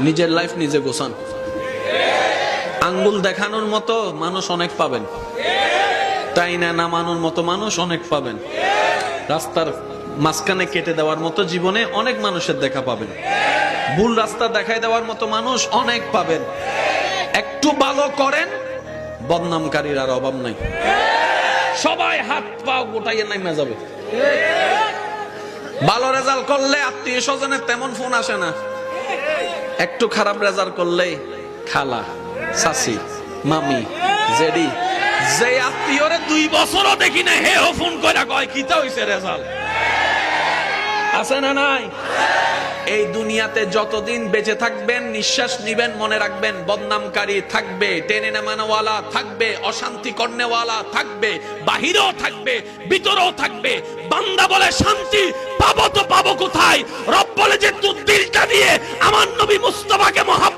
নিজের লাইফ নিজে গোছান। আঙ্গুল দেখানোর মতো মানুষ অনেক পাবেন। তাই না নামানোর মতো মানুষ অনেক পাবেন। রাস্তার মাঝখানে কেটে দেওয়ার মতো জীবনে অনেক মানুষের দেখা পাবেন। ভুল রাস্তা দেখায় দেওয়ার মতো মানুষ অনেক পাবেন। একটু ভালো করেন, বদনামকারীর আর অভাব নাই। সবাই হাত পা গোটাইয়ে নামে যাবে। ভালো রেজাল্ট করলে আত্মীয় স্বজনের তেমন ফোন আসে না। একটু খারাপ রেজাল্ট করলেই খালা, সাসি, মামি, জেডি, যে আত্মীয়রে দুই বছরও দেখি না হে ফোন করে কয়, কিতা হইছে রেজাল্ট আছে না নাই? এই দুনিয়াতে যতদিন বেঁচে থাকবেন, নিঃশ্বাস নিবেন, মনে রাখবেন, বদনামকারী থাকবে, টেনে নামানোওয়ালা থাকবে, অশান্তি কর্নেওয়ালা থাকবে, বাহিরেও থাকবে, ভিতরেও থাকবে, বান্দা বলে শান্তি, পাবো তো পাবো কোথায়? রব বলে যে তুই দিলটা দিয়ে আমার নবী মুস্তফাকে মহা